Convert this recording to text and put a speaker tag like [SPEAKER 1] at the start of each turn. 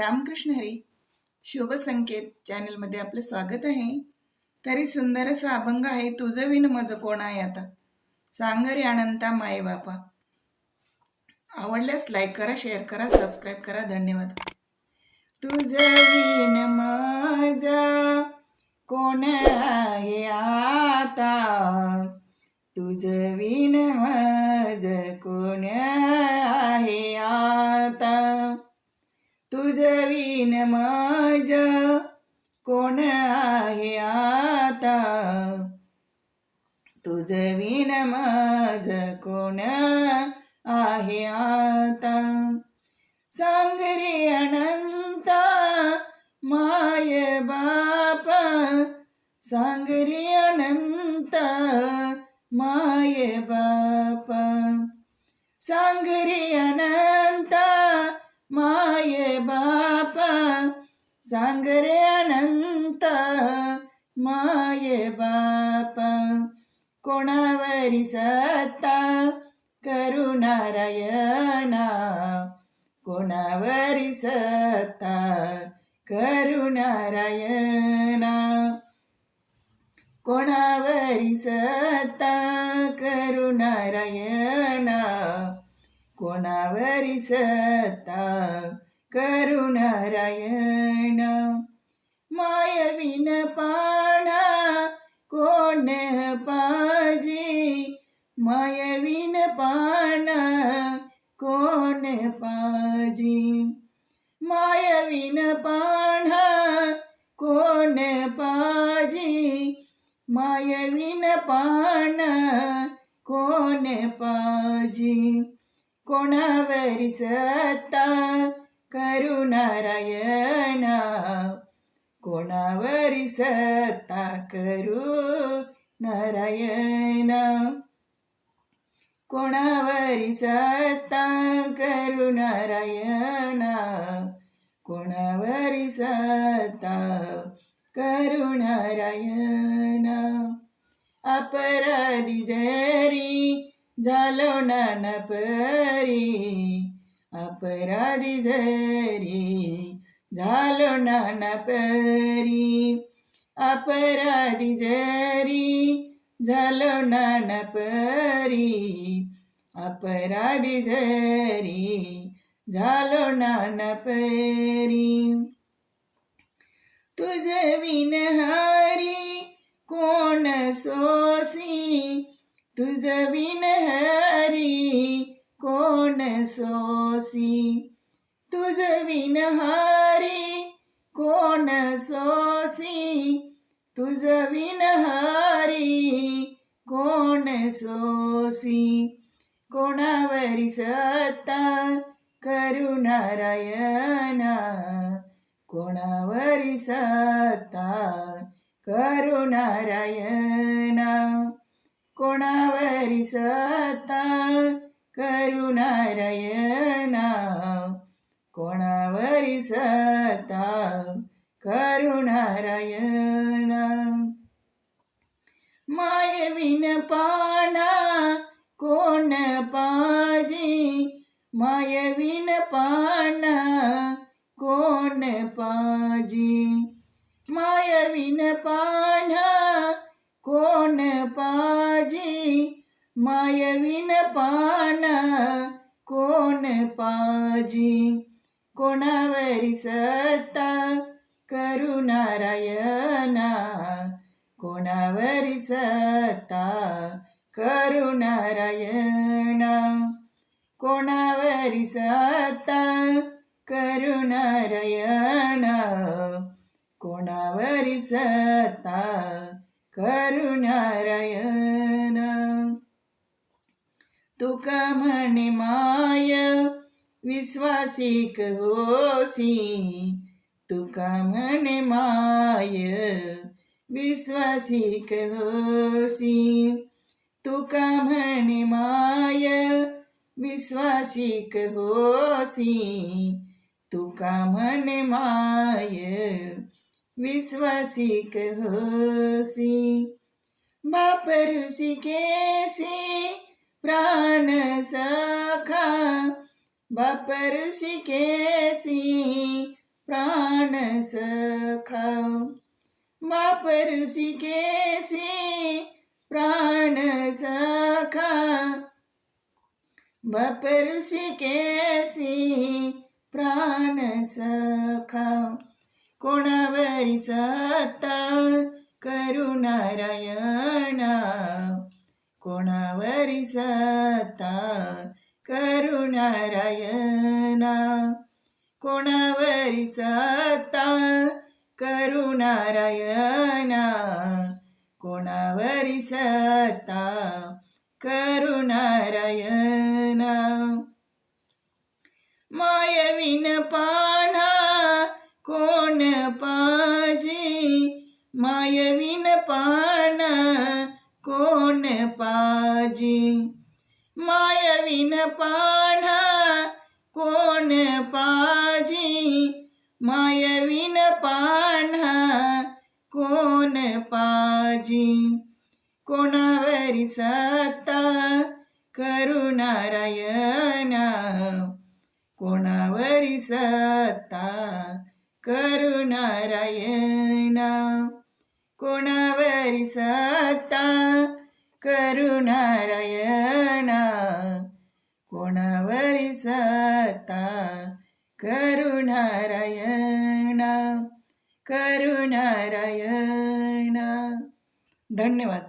[SPEAKER 1] रामकृष्ण हरी शुभ संकेत चॅनलमध्ये आपलं स्वागत आहे. तरी सुंदर असा अभंग आहे तुझं विन मज कोण आहे आता? सांग रे अनंता माय बापा. आवडल्यास लाईक करा शेअर करा सबस्क्राईब करा. धन्यवाद. तुझं विन मज कोण आहे आता? तुझं विन मज कोण तुझ विन मज कोण आहे आता? तुझ विन मज कोण आहे आता? सांग रे अनंता माय बाप. सांग रे माय बाप. सांग रे अनंत सांग रे अनंत माय बाप कोणावरी सत्ता करुणारायणा कोणावरी सत्ता करुणारायणा कोणावरी सत्ता करुणारायणा कोणावरी सत्ता करुणारायण मायविन पाणा कोण पाजी मायविन पाणा कोण पाजी मायविन पाणा कोण पाजी मायविन पाण कोण पाजी कोणावरी सत्ता करुणारायणा कोणावरी सत्ता करू नारायणा कोणावरी सत्ता करुणारायण कोणावरी सत्ता करुणारायण अपराधी जरी झालो ना परी अपराधी जरी झालो नाना परी अपराधी जरी झालो नाना परी अपराधी जरी झालो नाना परी तुझ विनहारी कोण सोसी? तुझ विनहारी कोण सोसी? तुझ विनहारी कोण सोसी? तुझ विनहारी कोण सोसी? कोणावरी सत्ता करुणारायणा? कोणावरी सत्ता करुणारायणा? कोणावरी सत्ता करुणारायणा कोणावरी सत्ता करुणारायणा मायविन पाणा कोण पाजी मायविन पाणा कोण पाजी मायविन पाणा कोण पाजी मायविन पाना कोण पाजी? कोणावरी सत्ता करुणारायणा? कोणावरी सत्ता करुणारायणा? कोणावरी सत्ता करुणारायणा? कोणावरी सत्ता करुणारायण? तुका म्हणे माय विश्वासिक होसी तुका म्हणे माय विश्वासिक होसी तुका म्हणे माय विश्वासिक होसी तुका म्हणे माय विश्वासिक होसी बाप ऋषिकेसी प्राण सखा बाप ऋषिकेसी प्राण सखा। बाप ऋषिकेशी प्राण सखा बाप ऋषिकेशी प्राण सखा। कोणावरी सत्ता करुणारायणा कोणावरी सत्ता करुणारायणा? कोणावरी सत्ता करुणारायणा? कोणावरी सत्ता करुणारायणा? मायविन पाणा कोण पाजी? मायविन पाणा कोण पाजी मायविन पाणा कोण पाजी? मायविन पाणा कोण पाजी? कोणावरी सत्ता करुणारायणा? कोणावरी सत्ता करुणारायणा? कोणावरी सत्ता करुणारायणा कोणावरी सत्ता करुणारायणा करुणारायणा धन्यवाद